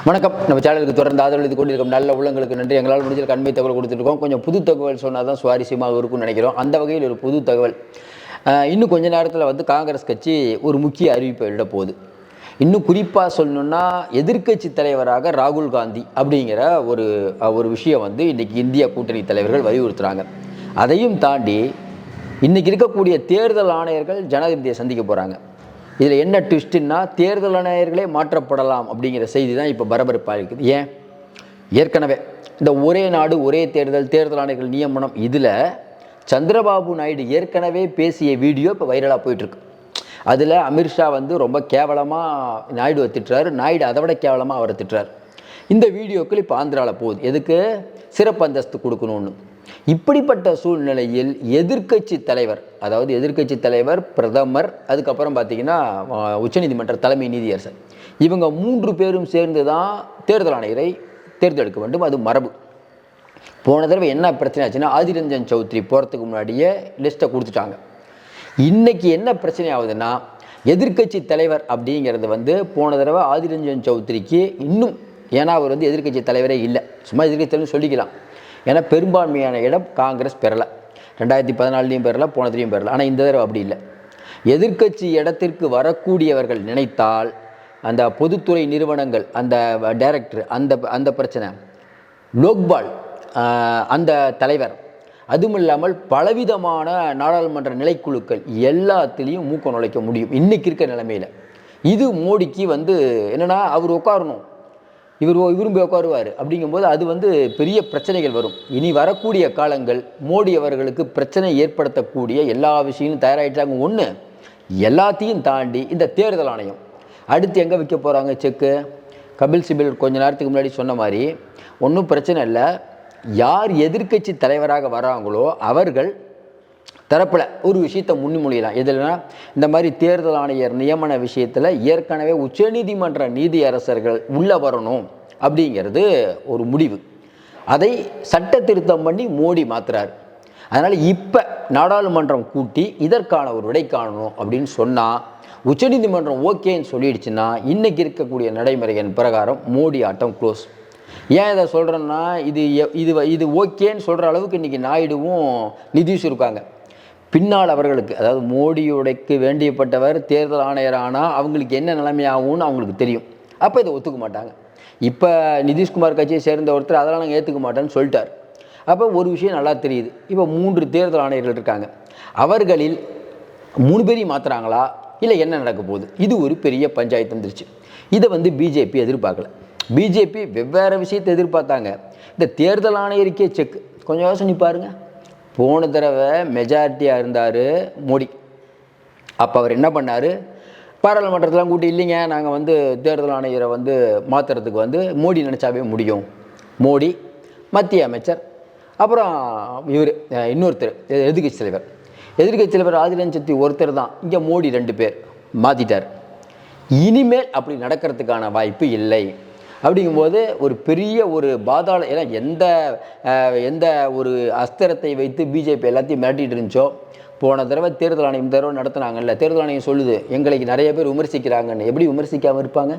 வணக்கம். நம்ம சேனலுக்கு தொடர்ந்து ஆதரவு கொண்டிருக்கும் நல்ல உள்ளங்களுக்கு நன்றி. எங்களால் முடிஞ்ச கண்மை தகவல் கொடுத்துருக்கோம் கொஞ்சம் புது தகவல் சொன்னால் தான் சுவாரஸ்யமாக இருக்கும்னு நினைக்கிறோம். அந்த வகையில் ஒரு புது தகவல். இன்னும் கொஞ்ச நேரத்தில் வந்து காங்கிரஸ் கட்சி ஒரு முக்கிய அறிவிப்பை விட போகுது. இன்னும் குறிப்பாக சொல்லணுன்னா எதிர்க்கட்சி தலைவராக ராகுல் காந்தி அப்படிங்கிற ஒரு ஒரு விஷயம் வந்து இன்றைக்கி இந்திய கூட்டணி தலைவர்கள் வலியுறுத்துகிறாங்க அதையும் தாண்டி இன்றைக்கி இருக்கக்கூடிய தேர்தல் ஆணையர்கள் ஜனாதிபதியை சந்திக்க போகிறாங்க இதில் என்ன ட்விஸ்ட்டுன்னா தேர்தல் ஆணையர்களே மாற்றப்படலாம் அப்படிங்கிற செய்தி தான் இப்போ பரபரப்பாக இருக்குது. ஏன்? ஏற்கனவே இந்த ஒரே நாடு ஒரே தேர்தல் தேர்தல் ஆணையர்கள் நியமனம் இதில் சந்திரபாபு நாயுடு ஏற்கனவே பேசிய வீடியோ இப்போ வைரலாக போயிட்டுருக்கு. அதில் அமித்ஷா வந்து ரொம்ப கேவலமாக நாயுடுவை திட்டுறாரு. நாயுடு அதை விட கேவலமாக அவரை திட்டுறாரு. இந்த வீடியோக்கள் இப்போ ஆந்திராவில் போகுது. எதுக்கு? சிறப்பு அந்தஸ்து கொடுக்கணும்னு. இப்படிப்பட்ட சூழ்நிலையில் எதிர்க்கட்சி தலைவர் அதாவது எதிர்க்கட்சி தலைவர் பிரதமர் அதுக்கப்புறம் பார்த்தீங்கன்னா உச்சநீதிமன்ற தலைமை நீதியரசர். இவங்க மூன்று பேரும் சேர்ந்து தான் தேர்தல் ஆணையரை தேர்ந்தெடுக்க வேண்டும். அது மரபு. போன தடவை என்ன பிரச்சனை ஆச்சுன்னா ஆதிரஞ்சன் சௌத்ரி போகிறதுக்கு முன்னாடியே லிஸ்ட்டை கொடுத்துட்டாங்க. இன்னைக்கு என்ன பிரச்சனை ஆகுதுன்னா எதிர்க்கட்சி தலைவர் அப்படிங்கிறது வந்து போன தடவை ஆதிரஞ்சன் சௌத்ரிக்கு இன்னும் ஏன்னா அவர் வந்து எதிர்க்கட்சி தலைவரே இல்லை. சும்மா எதிர்க்கட்சி தலைவர் சொல்லிக்கலாம். ஏன்னா பெரும்பான்மையான இடம் காங்கிரஸ் பெறலை. ரெண்டாயிரத்தி பதினாலுலேயும் பெறல போனதுலையும் பெறல. ஆனால் இந்த தடவை அப்படி இல்லை. எதிர்க்கட்சி இடத்திற்கு வரக்கூடியவர்கள் நினைத்தால் அந்த பொதுத்துறை நிறுவனங்கள் அந்த டைரக்டர் அந்த அந்த பிரச்சனை லோக்பால் அந்த தலைவர் அதுவும் இல்லாமல் பலவிதமான நாடாளுமன்ற நிலைக்குழுக்கள் எல்லாத்துலேயும் மூக்க நுழைக்க முடியும். இன்றைக்கி இருக்க நிலைமையில். இது மோடிக்கு வந்து என்னென்னா அவர் உட்காரணும். இவர் இவரும் போய் உட்காருவார். அப்படிங்கும்போது அது வந்து பெரிய பிரச்சனைகள் வரும். இனி வரக்கூடிய காலங்கள் மோடி அவர்களுக்கு பிரச்சனை ஏற்படுத்தக்கூடிய எல்லா விஷயங்களும் தயாராகிட்டாங்க ஒன்று எல்லாத்தையும் தாண்டி இந்த தேர்தல் ஆணையம். அடுத்து எங்கே வைக்க போகிறாங்க செக்கு? கபில் சிபில் கொஞ்ச நேரத்துக்கு முன்னாடி சொன்ன மாதிரி ஒன்றும் பிரச்சனை இல்லை. யார் எதிர்க்கட்சி தலைவராக வராங்களோ அவர்கள் தரப்பில் ஒரு விஷயத்தை முன்மொழியலாம். எதுலனா இந்த மாதிரி தேர்தல் ஆணையர் நியமன விஷயத்தில் ஏற்கனவே உச்சநீதிமன்ற நீதியரசர்கள் உள்ளே வரணும். அப்படிங்கிறது ஒரு முடிவு. அதை சட்ட திருத்தம் பண்ணி மோடி மாத்துறார். அதனால் இப்போ நாடாளுமன்றம் கூட்டி இதற்கான ஒரு விடை காணணும் அப்படின்னு சொன்னால் உச்சநீதிமன்றம் ஓகேன்னு சொல்லிடுச்சுன்னா இன்றைக்கி இருக்கக்கூடிய நடைமுறையின் பிரகாரம் மோடி ஆட்டம் க்ளோஸ் ஏன் இதை சொல்கிறேன்னா இது எ- இது வ- இது ஓகேன்னு சொல்கிற அளவுக்கு இன்றைக்கி நாயுடுவும் நிதிஷ் இருக்காங்க. பின்னால் அவர்களுக்கு அதாவது மோடியுடைக்கு வேண்டியப்பட்டவர் தேர்தல் ஆணையர் ஆனால் அவங்களுக்கு என்ன நிலைமையாகும்னு அவங்களுக்கு தெரியும். அப்போ இதை ஒத்துக்க மாட்டாங்க. இப்போ நிதிஷ்குமார் கட்சியை சேர்ந்த ஒருத்தர் அதெல்லாம் நாங்கள் ஏற்றுக்க மாட்டேன்னு சொல்லிட்டார். அப்போ ஒரு விஷயம் நல்லா தெரியுது. இப்போ மூன்று தேர்தல் ஆணையர்கள் இருக்காங்க. அவர்களில் மூணு பேரையும் மாற்றுறாங்களா இல்லை என்ன நடக்க போகுது? இது ஒரு பெரிய பஞ்சாயத்து வந்துருச்சு. இதை வந்து பிஜேபி எதிர்பார்க்கல. பிஜேபி வெவ்வேறு விஷயத்தை எதிர்பார்த்தாங்க. இந்த தேர்தல் ஆணையருக்கே செக். கொஞ்சம் யோசனை பாருங்க. போன தடவை மெஜாரிட்டியாக இருந்தார் மோடி. அப்போ அவர் என்ன பண்ணார்? பாராளுமன்றத்தெலாம் கூட்டி இல்லைங்க நாங்கள் வந்து தேர்தல் ஆணையரை வந்து மாற்றுறதுக்கு வந்து மோடி நினச்சாவே முடியும். மோடி மத்திய அமைச்சர் அப்புறம் இவர் இன்னொருத்தர் எதிர்கட்சி தலைவர். எதிர்கட்சி தலைவர் ஆதிரன் சக்தி ஒருத்தர் தான். இங்கே மோடி ரெண்டு பேர் மாற்றிட்டார் இனிமேல் அப்படி நடக்கிறதுக்கான வாய்ப்பு இல்லை. அப்படிங்கும்போது ஒரு பெரிய ஒரு பாதாள ஏன்னா எந்த எந்த ஒரு அஸ்திரத்தை வைத்து பிஜேபி எல்லாத்தையும் மிரட்டிகிட்டு இருந்துச்சோ போன தடவை தேர்தல் ஆணையம் தடவை நடத்துனாங்கல்ல. தேர்தல் ஆணையம் சொல்லுது எங்களுக்கு நிறைய பேர் விமர்சிக்கிறாங்கன்னு. எப்படி விமர்சிக்காமல் இருப்பாங்க?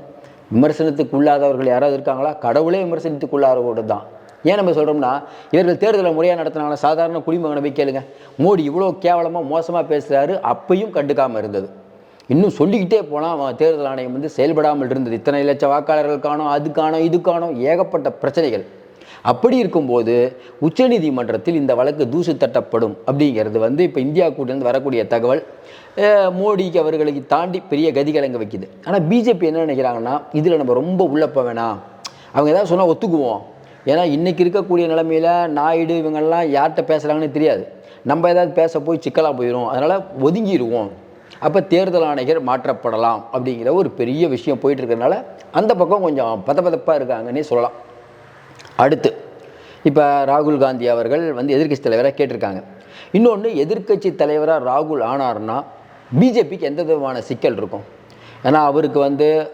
விமர்சனத்துக்கு உள்ளாதவர்கள் யாராவது இருக்காங்களா? கடவுளே விமர்சனத்துக்கு உள்ளாதவர்கள் தான் ஏன் நம்ம சொல்கிறோம்னா இவர்கள் தேர்தலை முறையாக நடத்துனாங்களா? சாதாரண குடிமகனை போய் கேளுங்க. மோடி இவ்வளோ கேவலமாக மோசமாக பேசுகிறாரு அப்பையும் கண்டுக்காமல் இருந்தது. இன்னும் சொல்லிக்கிட்டே போனால் அவன் தேர்தல் ஆணையம் வந்து செயல்படாமல் இருந்தது. இத்தனை லட்சம் வாக்காளர்கள் காணும் அது காணும் இது காணும் ஏகப்பட்ட பிரச்சனைகள். அப்படி இருக்கும்போது உச்சநீதிமன்றத்தில் இந்த வழக்கு தூசு தட்டப்படும் அப்படிங்கிறது வந்து இப்போ இந்தியா கூட்டிலிருந்து வரக்கூடிய தகவல். மோடிக்கு அவர்களுக்கு தாண்டி பெரிய கதிகலங்க வைக்குது. ஆனால் பிஜேபி என்ன நினைக்கிறாங்கன்னா இதில் நம்ம ரொம்ப உள்ளே போக வேணாம். அவங்க ஏதாவது சொன்னால் ஒத்துக்குவோம். ஏன்னா இன்றைக்கி இருக்கக்கூடிய நிலமையில நாயுடு இவங்கெல்லாம் யார்கிட்ட பேசுகிறாங்கன்னு தெரியாது. நம்ம ஏதாவது பேச போய் சிக்கலாக போயிடும் அதனால் ஒதுங்கிடுவோம் அப்போ தேர்தல் ஆணையர் மாற்றப்படலாம் அப்படிங்கிற ஒரு பெரிய விஷயம் போயிட்டு இருக்கிறதுனால அந்த பக்கம் கொஞ்சம் பதபதப்பாக இருக்காங்கன்னே சொல்லலாம். அடுத்து இப்போ ராகுல் காந்தி அவர்கள் வந்து எதிர்க்கட்சி தலைவராக கேட்டிருக்காங்க. இன்னொன்று எதிர்க்கட்சி தலைவராக ராகுல் ஆனார்னா பிஜேபிக்கு எந்த விதமான சிக்கல் இருக்கும்? ஏன்னா அவருக்கு வந்து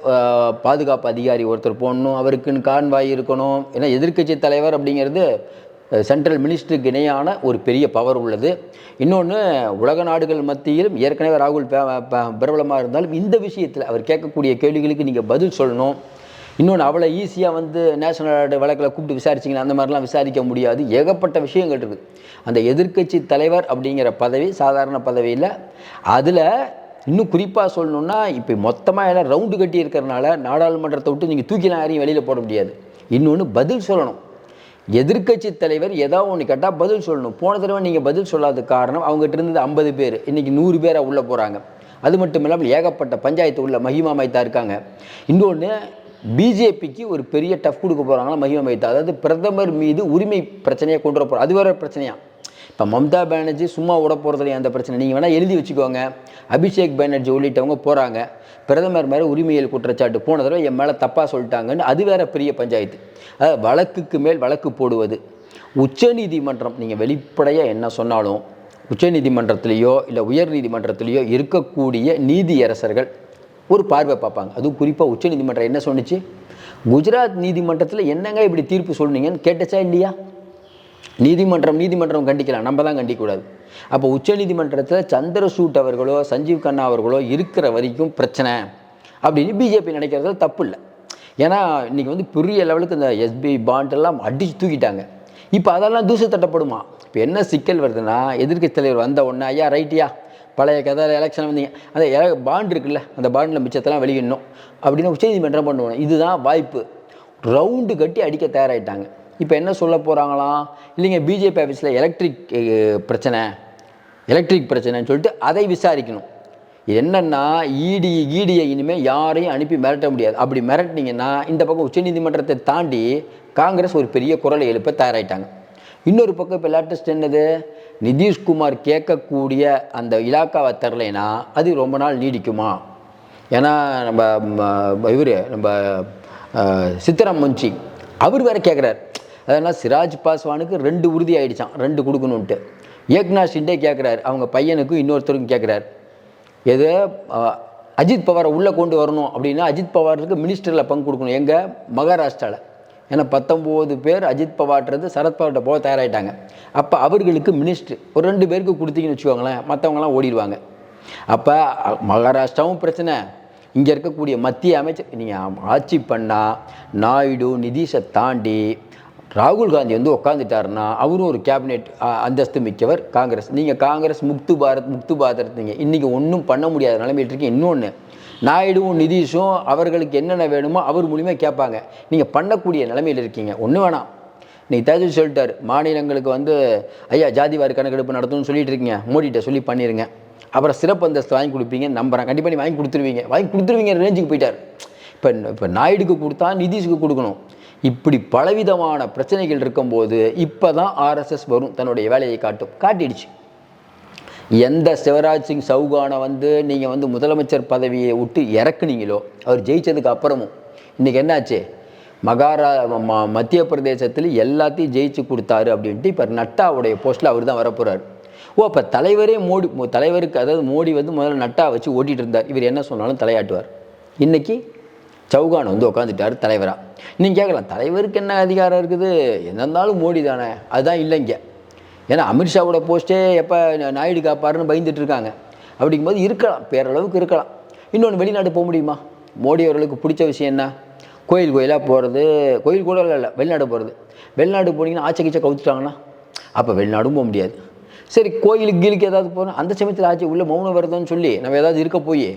பாதுகாப்பு அதிகாரி ஒருத்தர் போடணும் அவருக்குன்னு கான்வாய் இருக்கணும். ஏன்னா எதிர்க்கட்சி தலைவர் அப்படிங்கிறது சென்ட்ரல் மினிஸ்டருக்கு இணையான ஒரு பெரிய பவர் உள்ளது. இன்னொன்று உலக நாடுகள் மத்தியிலும் ஏற்கனவே ராகுல் பே- ப- பிரபலமாக இருந்தாலும் இந்த விஷயத்தில் அவர் கேட்கக்கூடிய கேள்விகளுக்கு நீங்கள் பதில் சொல்லணும். இன்னொன்று அவ்வளோ ஈஸியாக வந்து நேஷனல் வழக்கில் கூப்பிட்டு விசாரிச்சிங்கன்னா அந்த மாதிரிலாம் விசாரிக்க முடியாது. ஏகப்பட்ட விஷயங்கள் இருக்குது அந்த எதிர்க்கட்சி தலைவர் அப்படிங்கிற பதவி சாதாரண பதவி இல்லை. அதில் இன்னும் குறிப்பாக சொல்லணுன்னா இப்போ மொத்தமாக எல்லாம் ரவுண்டு கட்டி இருக்கிறனால நாடாளுமன்றத்தை விட்டு நீங்கள் தூக்கிலாம் யாரையும் வெளியில் போட முடியாது. இன்னொன்று பதில் சொல்லணும். எதிர்க்கட்சி தலைவர் ஏதோ ஒன்று கேட்டால் பதில் சொல்லணும். போன தடவை நீங்கள் பதில் சொல்லாத காரணம் அவங்ககிட்ட இருந்தது ஐம்பது பேர். இன்றைக்கி நூறு பேராக உள்ளே போகிறாங்க அது மட்டும் இல்லாமல் ஏகப்பட்ட பஞ்சாயத்து உள்ள மஹிமா மைத்தா இருக்காங்க. இன்னொன்று பிஜேபிக்கு ஒரு பெரிய டஃப் கொடுக்க போகிறாங்களா மஹிமா மைத்தா அதாவது பிரதமர் மீது உரிமை பிரச்சனையை கொண்டு வர போகிறோம் அது வேற பிரச்சனையா? இப்போ மம்தா பானர்ஜி சும்மா விட போகிறதுல அந்த பிரச்சனை? நீங்கள் வேணால் எழுதி வச்சுக்கோங்க. அபிஷேக் பானர்ஜி உள்ளிட்டவங்க போகிறாங்க பிரதமர் மேலே உரிமையல் குற்றச்சாட்டு. போன தடவை என் மேலே தப்பாக சொல்லிட்டாங்கன்னு அது வேற பெரிய பஞ்சாயத்து. அதாவது வழக்குக்கு மேல் வழக்கு போடுவது. உச்சநீதிமன்றம் நீங்கள் வெளிப்படையாக என்ன சொன்னாலும் உச்சநீதிமன்றத்திலேயோ இல்லை உயர் நீதிமன்றத்திலேயோ இருக்கக்கூடிய நீதியரசர்கள் ஒரு பார்வை பார்ப்பாங்க. அதுவும் குறிப்பாக உச்சநீதிமன்றம் என்ன சொன்னுச்சு? குஜராத் நீதிமன்றத்தில் என்னங்க இப்படி தீர்ப்பு சொன்னீங்கன்னு கேட்டச்சா இல்லையா? நீதிமன்றம் நீதிமன்றம் கண்டிக்கலாம் நம்ம தான் கண்டிக்கக்கூடாது அப்போ உச்சநீதிமன்றத்தில் சந்திரசூட் அவர்களோ சஞ்சீவ் கண்ணா அவர்களோ இருக்கிற வரைக்கும் பிரச்சனை அப்படின்னு பிஜேபி நினைக்கிறது தப்பு இல்லை. ஏன்னா இன்றைக்கி வந்து பெரிய லெவலுக்கு இந்த எஸ்பி பாண்ட் எல்லாம் அடித்து தூக்கிட்டாங்க. இப்போ அதெல்லாம் தூசு தட்டப்படுமா? இப்போ என்ன சிக்கல் வருதுன்னா எதிர்க்கட்சி தலைவர் வந்த உடனே ஐயா ரைட்டியா பழைய கதை எலெக்ஷன் வந்தீங்க. அந்த பாண்ட் இருக்குல்ல அந்த பாண்டில் மிச்சத்தெல்லாம் வெளியிடணும். அப்படின்னு உச்சநீதிமன்றம் பண்ணுவோம் இதுதான் வாய்ப்பு. ரவுண்டு கட்டி அடிக்க தயாராகிட்டாங்க இப்போ என்ன சொல்ல போகிறாங்களாம் இல்லைங்க பிஜேபி ஆஃபீஸில் எலக்ட்ரிக் பிரச்சனை. எலக்ட்ரிக் பிரச்சனைன்னு சொல்லிட்டு அதை விசாரிக்கணும். என்னென்னா இடி ஈடியை இனிமேல் யாரையும் அனுப்பி மிரட்ட முடியாது. அப்படி மிரட்டினீங்கன்னா இந்த பக்கம் உச்சநீதிமன்றத்தை தாண்டி காங்கிரஸ் ஒரு பெரிய குரலை எழுப்ப தயாராகிட்டாங்க இன்னொரு பக்கம் இப்போ லேட்டஸ்ட் என்னது? நிதிஷ்குமார் கேட்கக்கூடிய அந்த இலாக்காவை தரலைன்னா அது ரொம்ப நாள் நீடிக்குமா? ஏன்னா நம்ம இவர் நம்ம சித்தரம் சித்தராம் முன்சி அவர் வேற கேட்குறாரு. அதனால் சிராஜ் பாஸ்வானுக்கு ரெண்டு உறுதி ஆகிடுச்சான் ரெண்டு கொடுக்கணுன்ட்டு ஏக்நாத் ஷிண்டே கேட்குறாரு அவங்க பையனுக்கும் இன்னொருத்தருக்கும் கேட்குறாரு. எது அஜித் பவாரை உள்ளே கொண்டு வரணும் அப்படின்னா அஜித் பவாருக்கு மினிஸ்டரில் பங்கு கொடுக்கணும். எங்கே? மகாராஷ்டிராவில் ஏன்னா பத்தொம்போது பேர் அஜித் பவார்ன்றது சரத்பவார்கிட்ட போக தயாராகிட்டாங்க அப்போ அவர்களுக்கு மினிஸ்டர் ஒரு ரெண்டு பேருக்கு கொடுத்தீங்கன்னு வச்சுக்கோங்களேன் மற்றவங்களாம் ஓடிடுவாங்க. அப்போ மகாராஷ்டிராவும் பிரச்சனை. இங்கே இருக்கக்கூடிய மத்திய அமைச்சர் நீங்கள் ஆட்சி பண்ணால் நாயுடு நிதிஷை தாண்டி ராகுல் காந்தி வந்து உட்காந்துட்டாருன்னா அவரும் ஒரு கேபினெட் அந்தஸ்து மிக்கவர் காங்கிரஸ். நீங்கள் காங்கிரஸ் முக்து பாரத் முக்து பாரத் இருந்தீங்க. இன்றைக்கி ஒன்றும் பண்ண முடியாத நிலைமையிட்டு இருக்கீங்க. இன்னொன்று நாயுடுவும் நிதிஷும் அவர்களுக்கு என்னென்ன வேணுமோ அவர் மூலிமா கேட்பாங்க. நீங்கள் பண்ணக்கூடிய நிலைமையில் இருக்கீங்க. ஒன்றும் வேணாம். நீ தேஜஸ் சொல்லிட்டார். மாநிலங்களுக்கு வந்து ஐயா ஜாதிவாரி கணக்கெடுப்பு நடத்தணும்னு சொல்லிட்டு இருக்கீங்க. மோடிகிட்ட சொல்லி பண்ணிடுங்க அப்புறம் சிறப்பு அந்தஸ்து வாங்கி கொடுப்பீங்க. நம்புறேன். கண்டிப்பாக நீ வாங்கி கொடுத்துருவீங்க. வாங்கி கொடுத்துருவீங்க ரேஞ்சுக்கு போயிட்டார். இப்போ இப்போ நாயுடுக்கு கொடுத்தா நிதிஷுக்கு கொடுக்கணும். இப்படி பலவிதமான பிரச்சனைகள் இருக்கும்போது இப்போ தான் ஆர்எஸ்எஸ் வரும் தன்னுடைய வேலையை காட்டும். காட்டிடுச்சு. எந்த சிவராஜ் சிங் சௌகானை வந்து நீங்கள் வந்து முதலமைச்சர் பதவியை விட்டு இறக்குனீங்களோ அவர் ஜெயித்ததுக்கு அப்புறமும் இன்றைக்கி என்னாச்சு? மகாரா ம- மத்திய பிரதேசத்தில் எல்லாத்தையும் ஜெயிச்சு கொடுத்தாரு அப்படின்ட்டு இப்போ நட்டாவுடைய போஸ்ட்டில் அவர் தான் வரப்போகிறார் ஓ அப்போ தலைவரே மோடி தலைவருக்கு அதாவது மோடி வந்து முதல்ல நட்டா வச்சு ஓட்டிகிட்டு இருந்தார். இவர் என்ன சொன்னாலும் தலையாட்டுவார். இன்றைக்கி சௌகான் வந்து உட்காந்துட்டார் தலைவராக நீங்கள் கேட்கலாம் தலைவருக்கு என்ன அதிகாரம் இருக்குது? என்ன இருந்தாலும் மோடி தானே அதுதான் இல்லைங்க. ஏன்னா அமித்ஷாவோட போஸ்ட்டே எப்போ நாயுடு காப்பாருன்னு பயந்துட்டு இருக்காங்க. அப்படிங்கும்போது இருக்கலாம் பேரளவுக்கு இருக்கலாம். இன்னொன்று வெளிநாடு போக முடியுமா? மோடி அவர்களுக்கு பிடிச்ச விஷயம் என்ன? கோயில் கோயிலாக போகிறது கோயில் கூட இல்லை இல்லை வெளிநாடு போகிறது வெளிநாடு போனீங்கன்னா ஆச்சை கீச்சை கவுத்துட்டாங்கன்னா அப்போ வெளிநாடும் போக முடியாது. சரி கோயிலுக்கு கீழுக்கு ஏதாவது போகிறோம் அந்த சமயத்தில் ஆச்சு உள்ளே மௌன விரதம்னு சொல்லி நம்ம ஏதாவது இருக்க போய்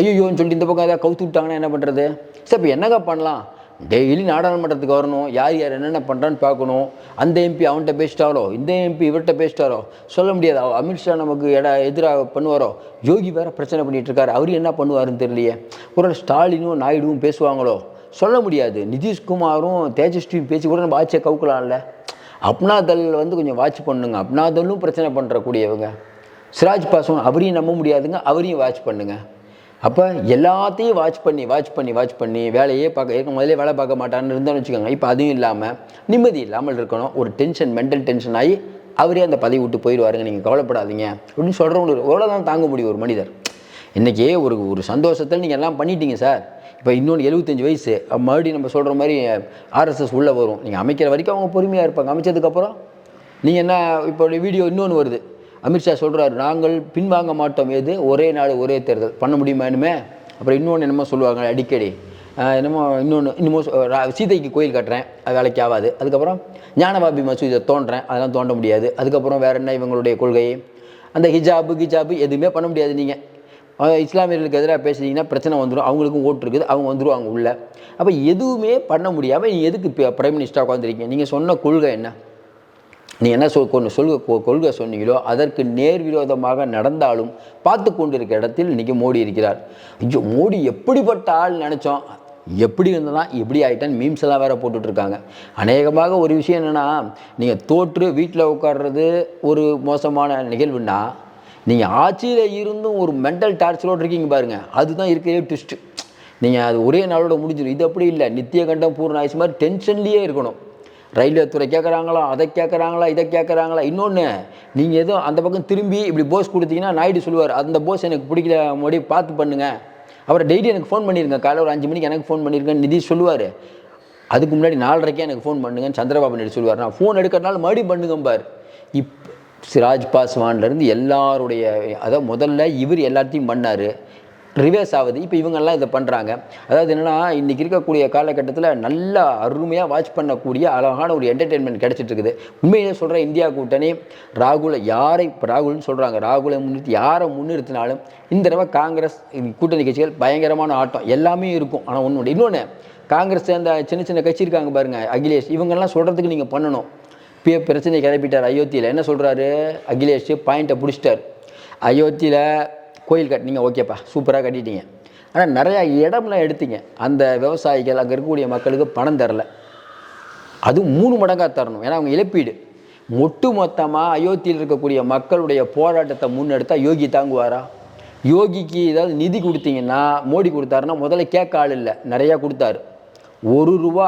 ஐயோன்னு சொல்லிட்டு இந்த பக்கம் ஏதாவது கவுத்து விட்டாங்கன்னா என்ன பண்ணுறது சரி இப்போ என்னங்க பண்ணலாம்? டெய்லி நாடாளுமன்றத்துக்கு வரணும். யார் யார் என்னென்ன பண்ணுறான்னு பார்க்கணும். அந்த எம்பி அவன்கிட்ட பேசிட்டாரோ? இந்த எம்பி இவர்கிட்ட பேசிட்டாரோ? சொல்ல முடியாது. அமித்ஷா நமக்கு எட எதிராக பண்ணுவாரோ? யோகி வேறு பிரச்சனை பண்ணிகிட்டு இருக்காரு அவர் என்ன பண்ணுவாருன்னு தெரியலையே. ஒரு ஸ்டாலினும் நாயுடுவும் பேசுவாங்களோ? சொல்ல முடியாது. நிதிஷ்குமாரும் தேஜஸ்வியும் பேசி கூட நம்ம ஆட்சியை கவுக்கலாம்ல. அப்னாதல் வந்து கொஞ்சம் வாட்ச் பண்ணுங்க. அப்னாதலும் பிரச்சனை பண்ணுறக்கூடியவங்க சிராஜ் பாஸ்வான் அவரையும் நம்ப முடியாதுங்க. அவரையும் வாட்ச் பண்ணுங்கள் அப்போ எல்லாத்தையும் வாட்ச் பண்ணி வாட்ச் பண்ணி வாட்ச் பண்ணி வேலையே பார்க்க இருக்க முதல்ல வேலை பார்க்க மாட்டான்னு இருந்தோம்னு வச்சுக்கோங்க. இப்போ அதுவும் இல்லாமல் நிம்மதி இல்லாமல் இருக்கணும். ஒரு டென்ஷன் மென்டல் டென்ஷன் ஆகி அவரே அந்த பதவி விட்டு போயிடுவாருங்க. நீங்கள் கவலைப்படாதீங்க. அப்படின்னு சொல்கிறவங்களுக்கு எவ்வளோதான் தாங்க முடியும் ஒரு மனிதர். இன்றைக்கி ஒரு ஒரு சந்தோஷத்தில் நீங்கள் எல்லாம் பண்ணிட்டீங்க சார் இப்போ இன்னொன்று எழுபத்தஞ்சு வயசு. மறுபடியும் நம்ம சொல்கிற மாதிரி ஆர்எஸ்எஸ் உள்ளே வரும். நீங்கள் அமைக்கிற வரைக்கும் அவங்க பொறுமையாக இருப்பாங்க. அமைச்சதுக்கப்புறம் நீங்கள் என்ன இப்போ வீடியோ இன்னொன்று வருது. அமித்ஷா சொல்கிறாரு நாங்கள் பின்வாங்க மாட்டோம். எது? ஒரே நாடு ஒரே தேர்தல். பண்ண முடியுமா இனிமே? அப்புறம் இன்னொன்று என்னமோ சொல்லுவாங்க அடிக்கடி. என்னமோ இன்னொன்று இன்னமும் சீதைக்கு கோயில் கட்டுறேன் அது வேலைக்கு ஆகாது. அதுக்கப்புறம் ஞானபாபி மசூதியை தோன்றேன் அதெல்லாம் தோண்ட முடியாது. அதுக்கப்புறம் வேற என்ன இவங்களுடைய கொள்கை அந்த ஹிஜாபு கிஜாபு எதுவுமே பண்ண முடியாது நீங்கள் இஸ்லாமியர்களுக்கு எதிராக பேசுனீங்கன்னா பிரச்சனை வந்துடும் அவங்களுக்கும் ஓட்டு இருக்குது அவங்க வந்துருவாங்க உள்ளே. அப்போ எதுவுமே பண்ண முடியாமல் நீங்கள் எதுக்கு பிரைம் மினிஸ்டராக உட்காந்துருக்கீங்க நீங்கள் சொன்ன கொள்கை என்ன? நீ என்ன சொல் கொண்டு சொல்க கொ- கொள்கை சொன்னீங்களோ அதற்கு நேர் விரோதமாக நடந்தாலும் பார்த்து கொண்டிருக்கிற இடத்தில் இன்னைக்கு மோடி இருக்கிறார். ஐயோ மோடி எப்படிப்பட்ட ஆள் நினச்சோம். எப்படி இருந்ததான் எப்படி ஆயிட்டான்னு மீம்ஸ் எல்லாம் வேறு போட்டுட்டு இருக்காங்க அநேகமாக ஒரு விஷயம் என்னென்னா நீங்கள் தோற்று வீட்டில் உட்கார்றது ஒரு மோசமான நிகழ்வுன்னா நீங்கள் ஆட்சியில் இருந்தும் ஒரு மென்டல் டார்ச்சரோடு இருக்கீங்க பாருங்கள் அதுதான் இருக்கிறதே ட்விஸ்ட்டு நீங்கள் அது ஒரே நாளோட முடிஞ்சிடும் இது அப்படி இல்லை. நித்திய கண்டம் பூர்ண ஆயுசு மாதிரி டென்ஷன்லேயே இருக்கணும். ரயில்வே துறை கேட்குறாங்களா அதை கேட்குறாங்களா இதை கேட்குறாங்களா இன்னொன்று நீங்கள் எதுவும் அந்த பக்கம் திரும்பி இப்படி போஸ் கொடுத்தீங்கன்னா நாயுடு சொல்லுவார் அந்த போஸ் எனக்கு பிடிக்கல மோடி பார்த்து பண்ணுங்க. அவரை டெய்லி எனக்கு ஃபோன் பண்ணிருங்க காலையில் ஒரு அஞ்சு மணிக்கு எனக்கு ஃபோன் பண்ணியிருக்கேன் நிதிஷ் சொல்லுவார். அதுக்கு முன்னாடி நாலரைக்கே எனக்கு ஃபோன் பண்ணுங்கன்னு சந்திரபாபு நாயுடு சொல்லுவார். நான் ஃபோன் எடுக்கிறனால மறுபடியும் பண்ணுங்கம்பார். இப் சிராஜ் பாஸ்வான்லேருந்து எல்லாருடைய அதாவது முதல்ல இவர் எல்லாத்தையும் பண்ணார். ரிவேஸ் ஆகுது. இப்போ இவங்கெல்லாம் இதை பண்ணுறாங்க அதாவது என்னென்னா இன்றைக்கி இருக்கக்கூடிய காலகட்டத்தில் நல்லா அருமையாக வாட்ச் பண்ணக்கூடிய அழகான ஒரு என்டர்டெயின்மெண்ட் கிடச்சிட்டு இருக்குது உண்மையிலே சொல்கிற இந்தியா கூட்டணி ராகுலை யாரை இப்போ ராகுல்னு சொல்கிறாங்க ராகுலை முன்னிறுத்தி யாரை முன்னிறுத்தினாலும் இந்த தடவை காங்கிரஸ் கூட்டணி கட்சிகள் பயங்கரமான ஆட்டம். எல்லாமே இருக்கும். ஆனால் ஒன்று இன்னொன்று காங்கிரஸ் சேர்ந்த சின்ன சின்ன கட்சி இருக்காங்க பாருங்கள் அகிலேஷ் இவங்கெல்லாம் சொல்கிறதுக்கு நீங்கள் பண்ணணும். இப்போ பிரச்சனை கிளப்பிட்டார்? அயோத்தியில். என்ன சொல்கிறாரு அகிலேஷ் பாயிண்ட்டை பிடிச்சிட்டார். அயோத்தியில் கோயில் கட்டினீங்க ஓகேப்பா சூப்பராக கட்டிட்டீங்க. ஆனால் நிறையா இடம்லாம் எடுத்தீங்க. அந்த விவசாயிகள் அங்கே இருக்கக்கூடிய மக்களுக்கு பணம் தரல. அது மூணு மடங்காக தரணும். ஏன்னா அவங்க இழப்பீடு. ஒட்டு மொத்தமாக அயோத்தியில் இருக்கக்கூடிய மக்களுடைய போராட்டத்தை முன்னெடுத்தால் யோகி தாங்குவாரா? யோகிக்கு ஏதாவது நிதி கொடுத்தீங்கன்னா மோடி கொடுத்தாருன்னா முதல்ல கேட்க ஆள் இல்லை. நிறையா கொடுத்தாரு. ஒரு ரூபா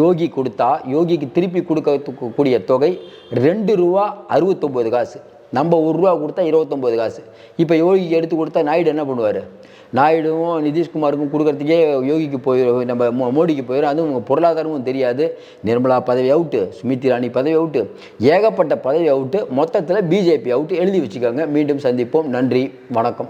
யோகி கொடுத்தா யோகிக்கு திருப்பி கொடுக்கக்கூடிய தொகை ரெண்டு ரூபா அறுபத்தொம்போது காசு. நம்ம ஒரு ரூபா கொடுத்தா இருபத்தொம்போது காசு. இப்போ யோகிக்கு எடுத்து கொடுத்தா நாயுடு என்ன பண்ணுவார்? நாயுடுவும் நிதிஷ்குமாருக்கும் கொடுக்குறதுக்கே யோகிக்கு போயிடும் நம்ம மோ மோடிக்கு போயிடும் அதுவும் உங்கள் பொருளாதாரமும் தெரியாது. நிர்மலா பதவி அவுட்டு சுமித்தி இராணி பதவி அவுட்டு ஏகப்பட்ட பதவி அவுட்டு மொத்தத்தில் பிஜேபி அவுட்டு எழுதி வச்சுக்கோங்க. மீண்டும் சந்திப்போம். நன்றி. வணக்கம்.